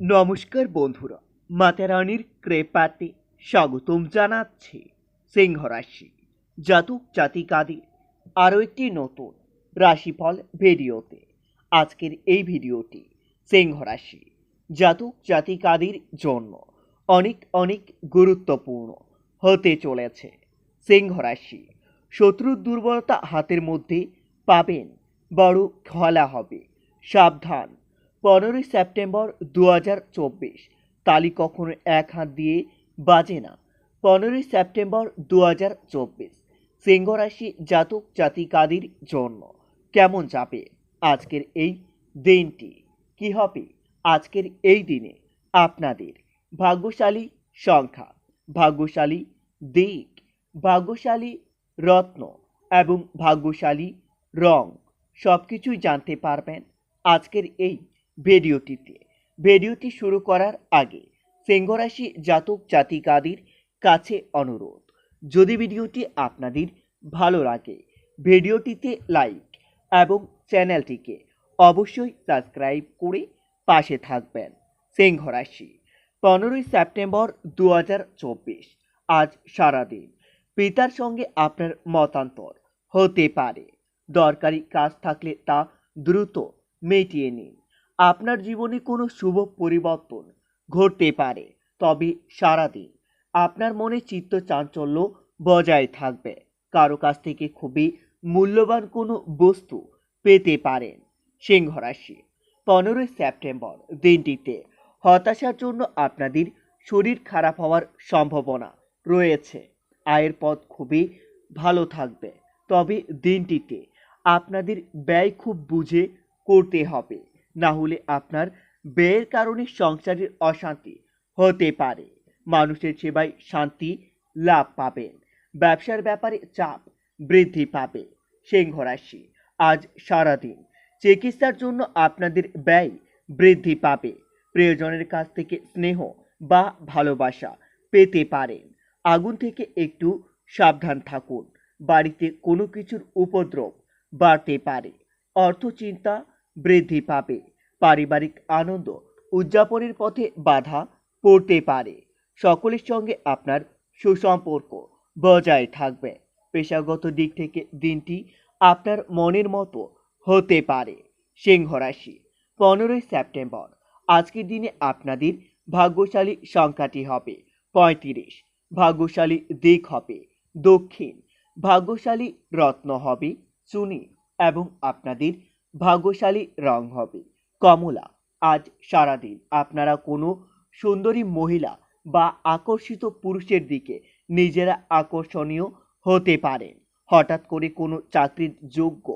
নমস্কার বন্ধুরা মাতারানির কৃপাতে স্বাগতম জানাচ্ছি সিংহ রাশি জাতক জাতিকাদের আরও একটি নতুন রাশিফল ভিডিওতে। আজকের এই ভিডিওটি সিংহ রাশি জাতক জাতিকাদের জন্য অনেক অনেক গুরুত্বপূর্ণ হতে চলেছে। সিংহ রাশি শত্রুর দুর্বলতা হাতের মধ্যে পাবেন, বড় খোলা হবে, সাবধান পনেরোই সেপ্টেম্বর দু হাজার চব্বিশ। তালি কখনো এক হাত দিয়ে বাজে না। পনেরোই সেপ্টেম্বর দু হাজার চব্বিশ। সিংহ রাশি জাতক জাতিকাদের জন্য কেমন যাবে আজকের এই দিনটি? কি হবে আজকের এই দিনে? আপনাদের ভাগ্যশালী সংখ্যা, ভাগ্যশালী দিক, ভাগ্যশালী রত্ন এবং ভাগ্যশালী রং সব কিছুই জানতে পারবেন আজকের এই ভিডিওটিতে ভিডিওটি শুরু করার আগে সিংহরাশি জাতক জাতিকাদের কাছে অনুরোধ, যদি ভিডিওটি আপনাদের ভালো লাগে, ভিডিওটিতে লাইক এবং চ্যানেলটিকে অবশ্যই সাবস্ক্রাইব করে পাশে থাকবেন সিংহরাশি পনেরোই সেপ্টেম্বর দু হাজার চব্বিশ, আজ সারাদিন। পিতার সঙ্গে আপনার মতান্তর হতে পারে। দরকারি কাজ থাকলে তা দ্রুত মিটিয়ে নিন। আপনার জীবনে কোনো শুভ পরিবর্তন ঘটতে পারে, তবে সারাদিন আপনার মনে চিত্ত চাঞ্চল্য বজায় থাকবে। কারও কাছ থেকে খুবই মূল্যবান কোনো বস্তু পেতে পারেন সিংহ রাশি। পনেরোই সেপ্টেম্বর দিনটিতে হতাশার জন্য আপনাদের শরীর খারাপ হওয়ার সম্ভাবনা রয়েছে। আয়ের পথ খুবই ভালো থাকবে, তবে দিনটিতে আপনাদের ব্যয় খুব বুঝে করতে হবে। না হলে আপনার ব্যয়ের কারণে সংসারের অশান্তি হতে পারে। মানুষের সেবায় শান্তি লাভ পাবেন। ব্যবসার ব্যাপারে চাপ বৃদ্ধি পাবে। সিংহ রাশি, আজ সারাদিন চিকিৎসার জন্য আপনাদের ব্যয় বৃদ্ধি পাবে। প্রিয়জনের কাছ থেকে স্নেহ বা ভালোবাসা পেতে পারেন। আগুন থেকে একটু সাবধান থাকুন। বাড়িতে কোনো কিছুর উপদ্রব বাড়তে পারে। অর্থ চিন্তা বৃদ্ধি পাবে। পারিবারিক আনন্দ উদযাপনের পথে বাধা পড়তে পারে। সকলের সঙ্গে আপনার সুসম্পর্ক বজায় থাকবে। পেশাগত দিক থেকে দিনটি আপনার মনের মতো হতে পারে। সিংহ রাশি, পনেরোই সেপ্টেম্বর। আজকের দিনে আপনাদের ভাগ্যশালী সংখ্যাটি হবে পঁয়ত্রিশ। ভাগ্যশালী দিক হবে দক্ষিণ। ভাগ্যশালী রত্ন হবে চুনি এবং আপনাদের ভাগ্যশালী রং হবে। কমলা, আজ সারাদিন আপনারা কোনো সুন্দরী মহিলা বা আকর্ষিত পুরুষের দিকে নিজেরা আকর্ষণীয় হতে পারেন। হঠাৎ করে কোনো চাকরির যোগ্য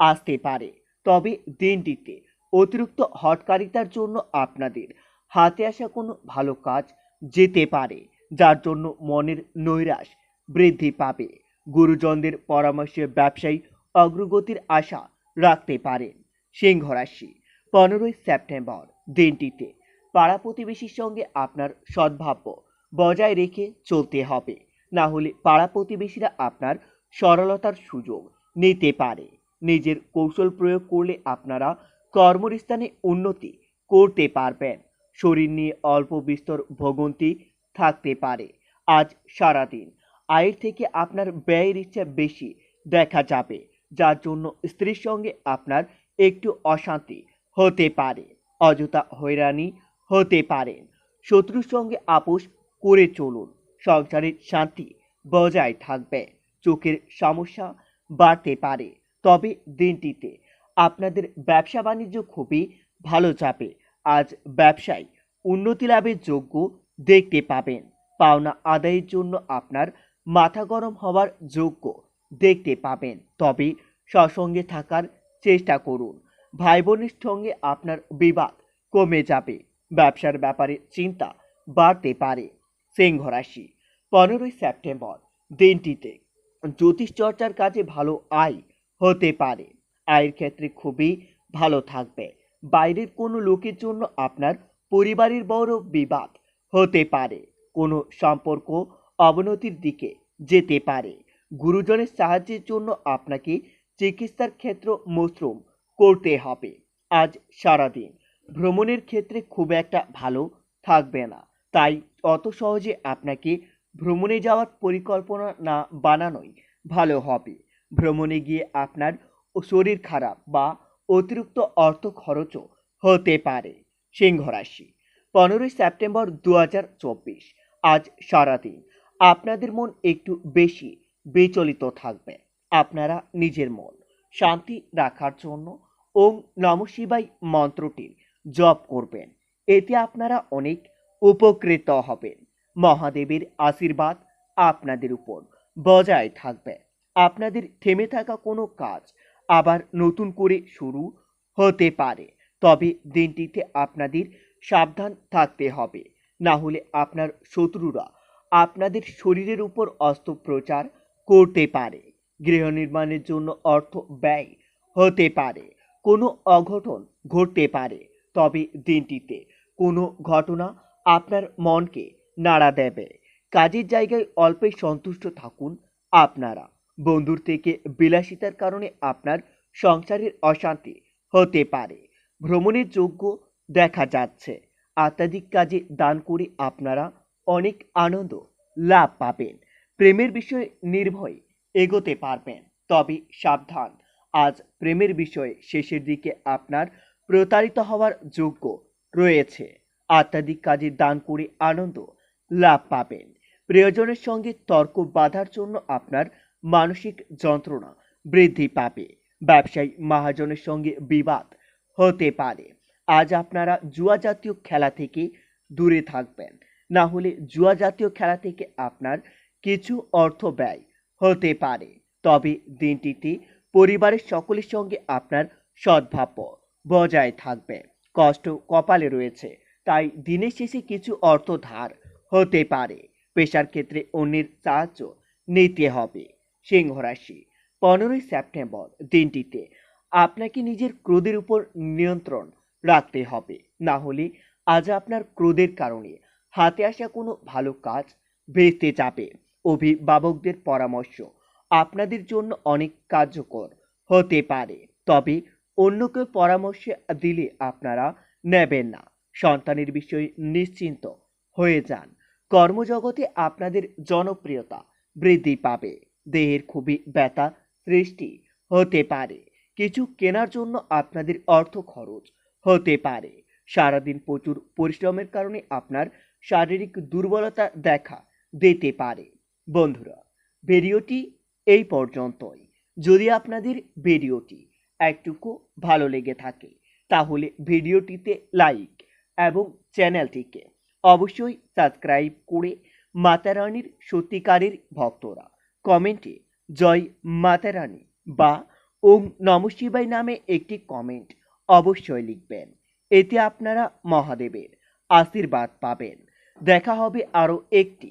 আসতে পারে। তবে দিনটিতে অতিরিক্ত হটকারিতার জন্য আপনাদের হাতে আসা কোনো ভালো কাজ যেতে পারে, যার জন্য মনের নৈরাশ বৃদ্ধি পাবে। গুরুজনদের পরামর্শে ব্যবসায়ী অগ্রগতির আশা রাখতে পারেন। সিংহ রাশি পনেরোই সেপ্টেম্বর দিনটিতে পাড়া প্রতিবেশীর সঙ্গে আপনার সদ্ভাব্য বজায় রেখে চলতে হবে। না হলে পাড়া প্রতিবেশীরা আপনার সরলতার সুযোগ নিতে পারে। নিজের কৌশল প্রয়োগ করলে আপনারা কর্মস্থানে উন্নতি করতে পারবেন। শরীর নিয়ে অল্প বিস্তর ভোগন্তি থাকতে পারে। আজ সারাদিন আয়ের থেকে আপনার ব্যয়ের ইচ্ছা বেশি দেখা যাবে। যার জন্য স্ত্রীর সঙ্গে আপনার একটু অশান্তি হতে পারে, অযথা হয়রানি হতে পারেন শত্রুর সঙ্গে আপোষ করে চলুন, সংসারের শান্তি বজায় থাকবে, চোখের সমস্যা বাড়তে পারে। তবে দিনটিতে আপনাদের ব্যবসা বাণিজ্য খুবই ভালো যাবে। আজ ব্যবসায় উন্নতি লাভের যোগ্য দেখতে পাবেন। পাওনা আদায়ের জন্য আপনার মাথা গরম হওয়ার যোগ্য দেখতে পাবেন। তবে সসঙ্গে থাকার চেষ্টা করুন। ভাই বোনের সঙ্গে আপনার বিবাদ কমে যাবে। ব্যবসার ব্যাপারে চিন্তা বাড়তে পারে। সিংহ রাশি, পনেরোই সেপ্টেম্বর দিনটিতে জ্যোতিষ চর্চার কাজে ভালো আয় হতে পারে। আয়ের ক্ষেত্রে খুবই ভালো থাকবে। বাইরের কোনো লোকের জন্য আপনার পরিবারের বড় বিবাদ হতে পারে। কোনো সম্পর্ক অবনতির দিকে যেতে পারে। গুরুজনের সাহায্যের জন্য আপনাকে চিকিৎসার ক্ষেত্র মশরুম করতে হবে। আজ সারাদিন ভ্রমণের ক্ষেত্রে খুব একটা ভালো থাকবে না। তাই অত সহজে আপনাকে ভ্রমণে যাওয়ার পরিকল্পনা না বানানোই ভালো হবে। ভ্রমণে গিয়ে আপনার শরীর খারাপ বা অতিরিক্ত অর্থ খরচও হতে পারে। সিংহ রাশি, পনেরোই সেপ্টেম্বর দু হাজার চব্বিশ। আজ সারাদিন আপনাদের মন একটু বেশি বিচলিত থাকবে। আপনারা নিজের মন। শান্তি রাখার জন্য ওম নম শিবাই মন্ত্রটির জপ করবেন। এতে আপনারা অনেক উপকৃত হবেন। মহাদেবের আশীর্বাদ আপনাদের উপর বজায় থাকবে। আপনাদের থেমে থাকা কোনো কাজ আবার নতুন করে শুরু হতে পারে। তবে দিনটিতে আপনাদের সাবধান থাকতে হবে। না হলে আপনার শত্রুরা আপনাদের শরীরের উপর অস্ত্রোপচার করতে পারে। গৃহ নির্মাণের জন্য অর্থ ব্যয় হতে পারে। কোনো অঘটন ঘটতে পারে, তবে দিনটিতে কোনো ঘটনা আপনার মনকে নাড়া দেবে। কাজের জায়গায় অল্পে সন্তুষ্ট থাকুন আপনারা। বন্ধুর থেকে বিলাসিতার কারণে আপনার সংসারের অশান্তি হতে পারে। ভ্রমণের যোগ্য দেখা যাচ্ছে। আত্মাধিক কাজে দান করে আপনারা অনেক আনন্দ লাভ পাবেন। প্রেমের বিষয়ে নির্ভয়ে এগোতে পারবেন। তবে সাবধান। আজ প্রেমের বিষয়ে শেষের দিকে আপনার প্রতারিত হওয়ার যোগ্য রয়েছে। আত্মাধিক কাজে দান করে আনন্দ লাভ পাবেন। প্রিয়জনের সঙ্গে তর্ক বাধার জন্য আপনার মানসিক যন্ত্রণা বৃদ্ধি পাবে। ব্যবসায়ী মহাজনের সঙ্গে বিবাদ হতে পারে। আজ আপনারা জুয়া জাতীয় খেলা থেকে দূরে থাকবেন। না হলে জুয়া জাতীয় খেলা থেকে আপনার কিছু অর্থ ব্যয় হতে পারে। তবে দিনটিতে পরিবারের সকলের সঙ্গে আপনার সদ্ভাব্য বজায় থাকবে। কষ্ট কপালে রয়েছে, তাই দিনের শেষে কিছু অর্থ ধার হতে পারে। পেশার ক্ষেত্রে অন্যের সাহায্য নিতে হবে। সিংহ রাশি, পনেরোই সেপ্টেম্বর দিনটিতে আপনাকে নিজের ক্রোধের উপর নিয়ন্ত্রণ রাখতে হবে। না হলে আজ আপনার ক্রোধের কারণে হাতে আসা কোনো ভালো কাজ ভেস্তে যাবে। অভিভাবকদের পরামর্শ আপনাদের জন্য অনেক কার্যকর হতে পারে। তবে অন্যকে পরামর্শ দিলে আপনারা নেবেন না। সন্তানের বিষয়ে নিশ্চিন্ত হয়ে যান। কর্মজগতে আপনাদের জনপ্রিয়তা বৃদ্ধি পাবে। দেহের খুবই ব্যথা সৃষ্টি হতে পারে। কিছু কেনার জন্য আপনাদের অর্থ খরচ হতে পারে। সারাদিন প্রচুর পরিশ্রমের কারণে আপনার শারীরিক দুর্বলতা দেখা দিতে পারে। বন্ধুরা, ভিডিওটি এই পর্যন্তই। যদি আপনাদের ভিডিওটি একটুকু ভালো লেগে থাকে, তাহলে ভিডিওটিতে লাইক এবং চ্যানেলটিকে অবশ্যই সাবস্ক্রাইব করে মাতারানির সত্যিকারের ভক্তরা কমেন্টে জয় মাতারানী বা ওম নম শিবাই নামে একটি কমেন্ট অবশ্যই লিখবেন। এতে আপনারা মহাদেবের আশীর্বাদ পাবেন। দেখা হবে আরও একটি